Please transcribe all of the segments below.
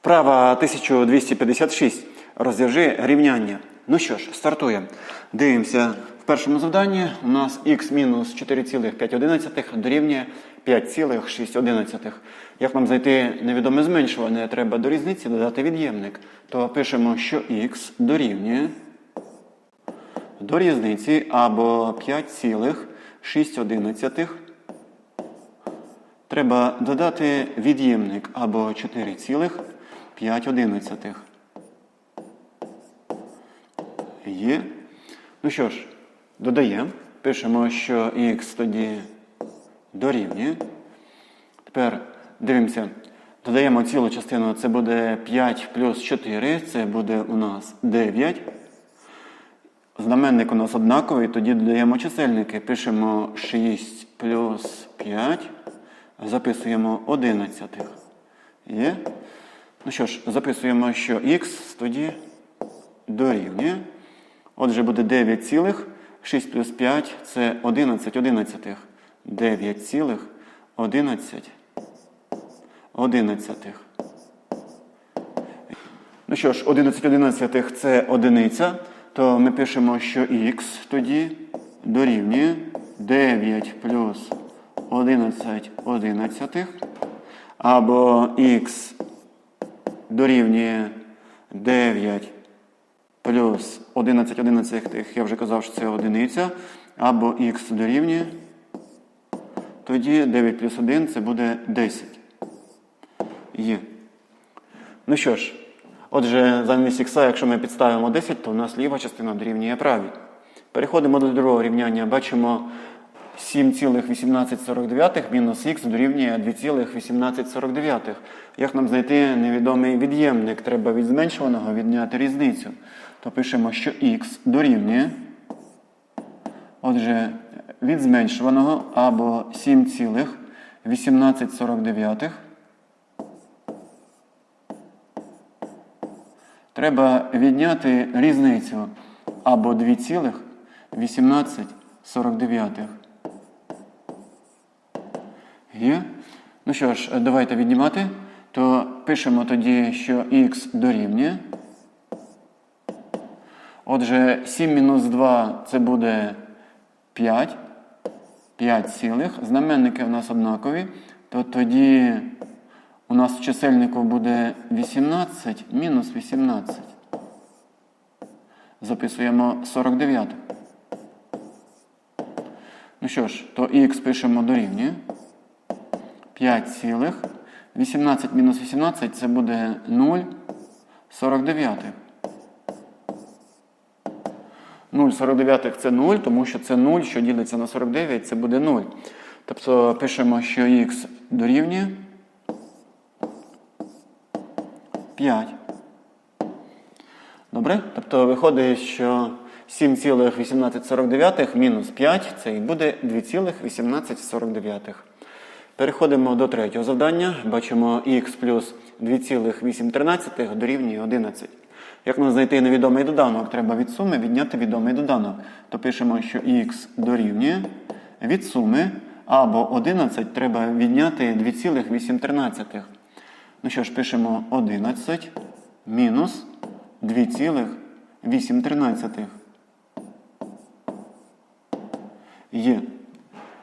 Вправа 1256. Розв'яжи рівняння. Ну що ж, стартуємо. Дивимося. В першому завданні у нас х мінус 4,5 дорівнює 5,6. Як нам знайти невідоме зменшуване, треба до різниці додати від'ємник. То пишемо, що х дорівнює до різниці або 5,6. Треба додати від'ємник або 4,5. Є. Ну що ж, додаємо. Пишемо, що х тоді дорівнює. Тепер дивимося. Додаємо цілу частину, це буде 5 плюс 4, це буде у нас 9. Знаменник у нас однаковий, тоді додаємо чисельники. Пишемо 6 плюс 5. Записуємо 11. Є. Ну що ж, записуємо, що х тоді дорівнює. Отже, буде 9 цілих. 6 плюс 5 це 11 одинадцятих. 9 цілих 11 одинадцятих. Ну що ж, 11 одинадцятих це одиниця, то ми пишемо, що х тоді дорівнює 9 плюс 11 одинадцятих, або х дорівнює 9 плюс 11 одинадцятих, я вже казав, що це одиниця, або х дорівнює, тоді 9 плюс 1 це буде 10. Є. Ну що ж, отже, замість х, якщо ми підставимо 10, то у нас ліва частина дорівнює правій. Переходимо до другого рівняння. Бачимо 7,1849 мінус х дорівнює 2,1849. Як нам знайти невідомий від'ємник? Треба від зменшуваного відняти різницю. То пишемо, що х дорівнює. Отже, від зменшуваного або 7,1849. Треба відняти різницю або 2,1849. Є? Ну що ж, давайте віднімати. То пишемо тоді, що х дорівнює. Отже, 7 мінус 2 це буде 5. 5 цілих. Знаменники в нас однакові. То тоді у нас в чисельнику буде 18 мінус 18. Записуємо 49. Ну що ж, то х пишемо дорівнює. 5 цілих. 18 мінус 18 це буде 0, 49. 0 49 це 0, тому що це 0, що ділиться на 49, це буде 0. Тобто пишемо, що х дорівнює 5. Добре? Тобто виходить, що 7,1849 мінус 5 це і буде 2,1849. Переходимо до третього завдання. Бачимо х плюс 2,813 дорівнює 11. Як нам знайти невідомий доданок? Треба від суми відняти відомий доданок. То пишемо, що х дорівнює від суми або 11 треба відняти 2,813. Ну що ж, пишемо 11 мінус 2,813. Є.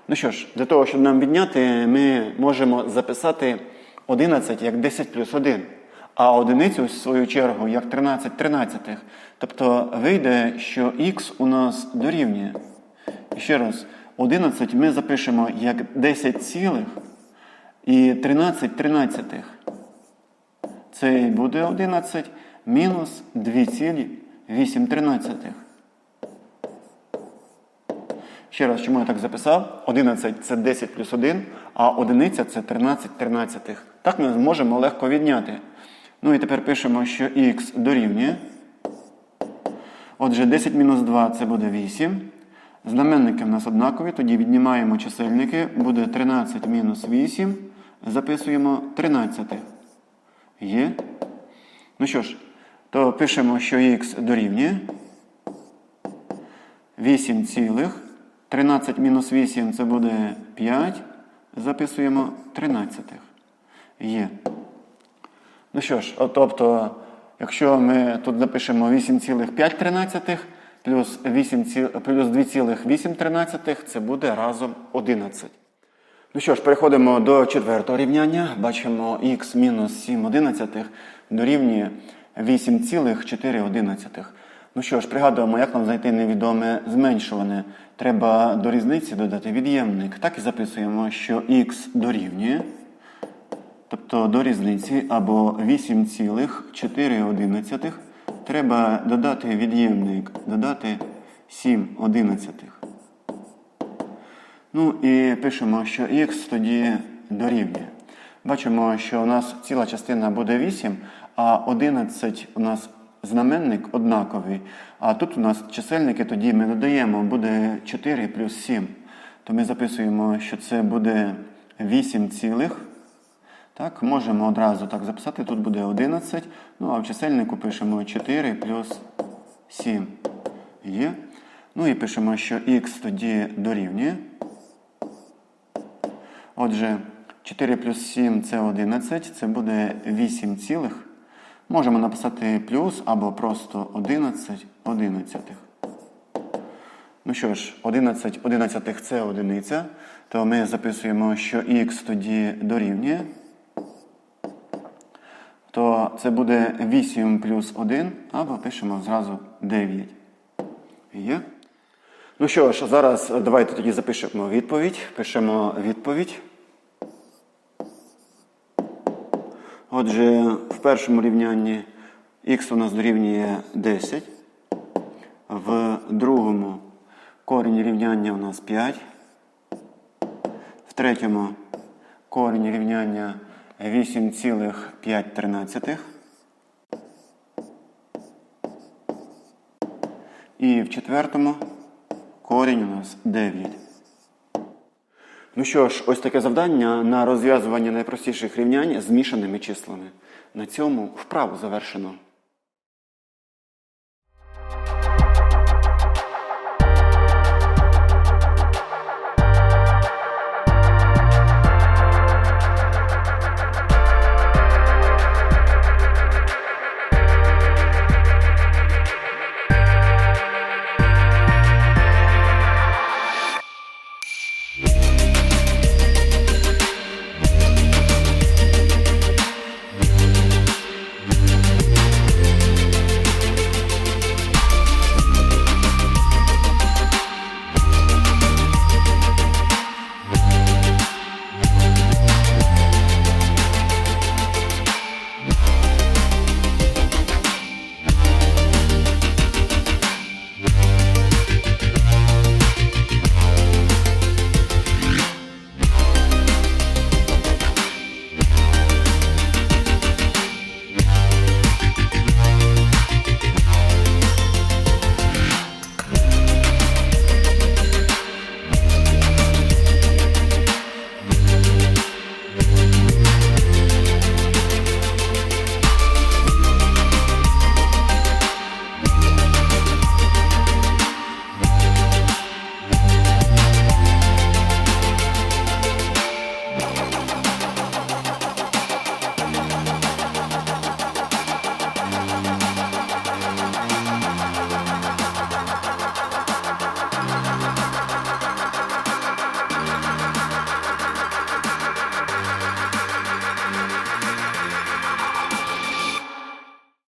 Ну що ж, для того, щоб нам відняти, ми можемо записати 11 як 10 плюс 1, а одиницю, в свою чергу, як 13 тринадцятих. Тобто вийде, що х у нас дорівнює. І ще раз, 11 ми запишемо як 10 цілих і 13 тринадцятих. Це буде 11 мінус 2,8 тринадцятих. Ще раз, чому я так записав? 11 це 10 плюс 1, а одиниця це 13 тринадцятих. Так ми зможемо легко відняти. Ну і тепер пишемо, що х дорівнює. Отже, 10 мінус 2 це буде 8. Знаменники в нас однакові, тоді віднімаємо чисельники, буде 13 мінус 8. Записуємо 13. Є. Ну що ж, то пишемо, що х дорівнює 8 цілих. 13 мінус 8 це буде 5. Записуємо 13. Є. Ну що ж, от, тобто, якщо ми тут запишемо 8,5 плюс, 8, плюс 2,8, це буде разом 11. Ну що ж, переходимо до четвертого рівняння. Бачимо х мінус 7 одинадцятих дорівнює 8,4. Ну що ж, пригадуємо, як нам знайти невідоме зменшуване. Треба до різниці додати від'ємник. Так і записуємо, що х дорівнює. Тобто до різниці або 8,4 треба додати від'ємник, додати 7 одинадцятих. Ну і пишемо, що х тоді дорівнює. Бачимо, що у нас ціла частина буде 8, а 11 у нас знаменник однаковий. А тут у нас чисельники тоді ми додаємо, буде 4 плюс 7. То ми записуємо, що це буде 8 цілих. Так, можемо одразу так записати, тут буде 11. Ну, а в чисельнику пишемо 4 плюс 7. Є. Ну і пишемо, що х тоді дорівнює. Отже, 4 плюс 7 це 11, це буде 8 цілих. Можемо написати плюс або просто 11 одинадцятих. Ну що ж, 11 одинадцятих це одиниця, то ми записуємо, що х тоді дорівнює. То це буде 8 плюс 1, або пишемо зразу 9. Є? Ну що ж, зараз давайте тоді запишемо відповідь. Пишемо відповідь. Отже, в першому рівнянні х у нас дорівнює 10. В другому корінь рівняння у нас 5. В третьому корінь рівняння 8,5. І в четвертому корінь у нас 9. Ну що ж, ось таке завдання на розв'язування найпростіших рівнянь з змішаними числами. На цьому вправу завершено.